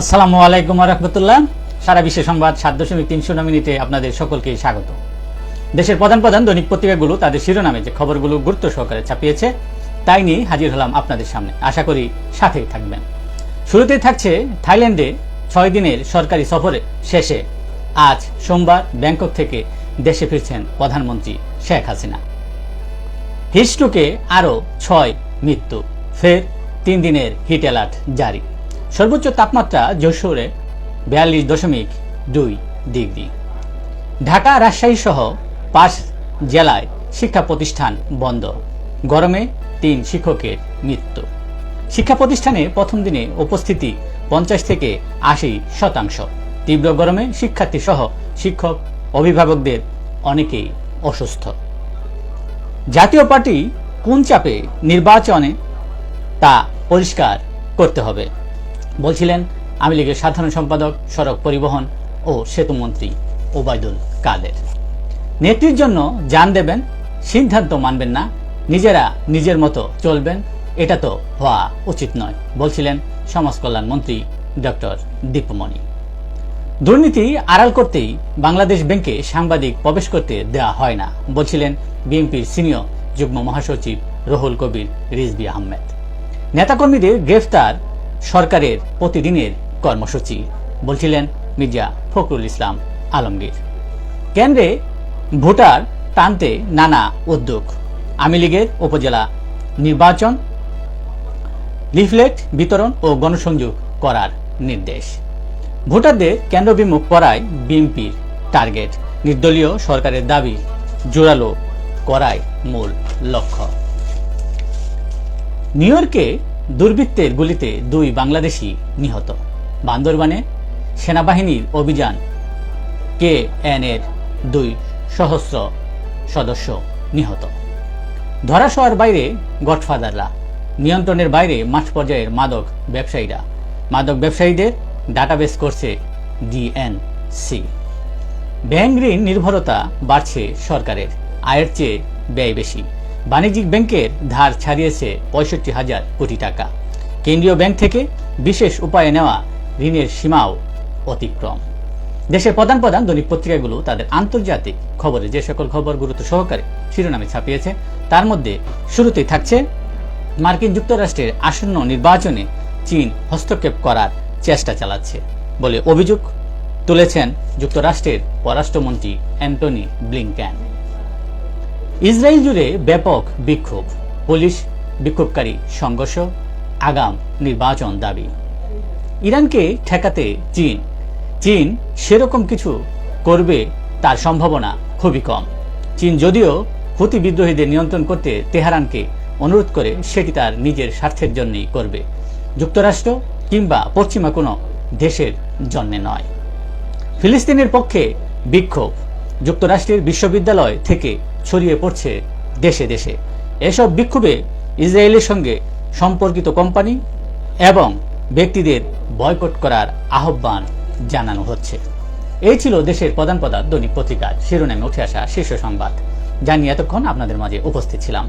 আসসালামু আলাইকুম রহমতুল্লাহ। সারা বিশ্বের সংবাদ সাত দশমিক তিন শূন্য মিনিটে আপনাদের সকলকে স্বাগত। দেশের প্রধান প্রধান দৈনিক পত্রিকাগুলো তাদের শিরোনামে যে খবরগুলো গুরুত্ব সহকারে ছাপিয়েছে, তাই নিয়ে হাজির হলাম আপনাদের সামনে। আশা করি সাথেই থাকবেন। শুরুতেই থাকছে থাইল্যান্ডে ছয় দিনের সরকারি সফরে শেষে। আজ সোমবার ব্যাংকক থেকে দেশে ফিরছেন প্রধানমন্ত্রী শেখ হাসিনা। হিস্ট্রোকে আরও ছয় মৃত্যু, ফের তিন দিনের হিট অ্যালার্ট জারি। সর্বোচ্চ তাপমাত্রা যশোরে বিয়াল্লিশ দশমিক দুই ডিগ্রি। ঢাকা, রাজশাহী সহ পাঁচ জেলায় শিক্ষা প্রতিষ্ঠান বন্ধ। গরমে তিন শিক্ষকের মৃত্যু। শিক্ষা প্রতিষ্ঠানে প্রথম দিনে উপস্থিতি পঞ্চাশ থেকে আশি শতাংশ। তীব্র গরমে শিক্ষার্থী সহ শিক্ষক, অভিভাবকদের অনেকেই অসুস্থ। জাতীয় পার্টি কোন চাপে নির্বাচনে তা পরিষ্কার করতে হবে। বলছিলেন আওয়ামী লীগের সাধারণ সম্পাদক, সড়ক পরিবহন ও সেতুমন্ত্রী ওবায়দুল কাদের। নেত্রীর জন্য যান দেবেন, সিদ্ধান্ত মানবেন না, নিজেরা নিজের মতো চলবেন, এটা তো হওয়া উচিত নয়, বলছিলেন সমাজ কল্যাণ মন্ত্রী ডক্টর দীপমণি। দুর্নীতি আড়াল করতেই বাংলাদেশ ব্যাংকে সাংবাদিক প্রবেশ করতে দেওয়া হয় না, বলছিলেন বিএনপির সিনিয়র যুগ্ম মহাসচিব রহুল কবির রিজবি আহমেদ। নেতাকর্মীদের গ্রেফতার সরকারের প্রতিদিনের কর্মসূচি, বলছিলেন মির্জা ফখরুল ইসলাম আলমগীর। কেন্দ্রে ভোটার টানতে নানা উদ্যোগ। আওয়ামী লীগের উপজেলা নির্বাচন, লিফলেট বিতরণ ও গণসংযোগ করার নির্দেশ। ভোটারদের কেন্দ্রবিমুখ করায় বিএনপির টার্গেট। নির্দলীয় সরকারের দাবি জোরালো করাই মূল লক্ষ্য। নিউ ইয়র্কে দুর্বৃত্তের গুলিতে দুই বাংলাদেশি নিহত। বান্দরবানে সেনাবাহিনীর অভিযান। কে এন এর দুই সহস্র সদস্য নিহত। ধরাশোয়ার বাইরে গডফাদাররা, নিয়ন্ত্রণের বাইরে মাঠ পর্যায়ের মাদক ব্যবসায়ীরা। মাদক ব্যবসায়ীদের ডাটাবেস করছে ডিএনসি। ব্যাংক ঋণ নির্ভরতা বাড়ছে সরকারের, আয়ের চেয়ে ব্যয় বেশি। বাণিজ্যিক ব্যাংকের ধার ছাড়িয়েছে পঁয়ষট্টি হাজার কোটি টাকা। কেন্দ্রীয় ব্যাংক থেকে বিশেষ উপায়ে নেওয়া ঋণের সীমাও অতিক্রম। দেশের প্রধান প্রধান দৈনিক পত্রিকাগুলো তাদের আন্তর্জাতিক খবরে যে সকল খবর গুরুত্ব সহকারে শিরোনামে ছাপিয়েছে, তার মধ্যে শুরুতেই থাকছে, মার্কিন যুক্তরাষ্ট্রের আসন্ন নির্বাচনে চীন হস্তক্ষেপ করার চেষ্টা চালাচ্ছে বলে অভিযোগ তুলেছেন যুক্তরাষ্ট্রের পররাষ্ট্রমন্ত্রী অ্যান্টনি ব্লিংক্যান ইসরায়েল জুড়ে ব্যাপক বিক্ষোভ, পুলিশ বিক্ষোভকারী সংঘর্ষ, আগাম নির্বাচন দাবি। ইরানকে ঠেকাতে চীন চীন সেরকম কিছু করবে তার সম্ভাবনা খুবই কম। চীন যদিও হুতি বিদ্রোহীদের নিয়ন্ত্রণ করতে তেহরানকে অনুরোধ করে, সেটি তার নিজের স্বার্থের জন্যই করবে। যুক্তরাষ্ট্র কিংবা পশ্চিমা কোনো দেশের জন্যে নয়। ফিলিস্তিনের পক্ষে বিক্ষোভ, যুক্তরাষ্ট্রের বিশ্ববিদ্যালয় থেকে ছড়িয়ে পড়ছে দেশে দেশে। এসব বিক্ষোভে ইসরায়েলের সঙ্গে সম্পর্কিত কোম্পানি এবং ব্যক্তিদের বয়কট করার আহ্বান জানানো হচ্ছে। এই ছিল দেশের প্রধান প্রধান দৈনিক পত্রিকার শিরোনামে উঠে আসা শীর্ষ সংবাদ। যা নিয়ে এতক্ষণ আপনাদের মাঝে উপস্থিত ছিলাম।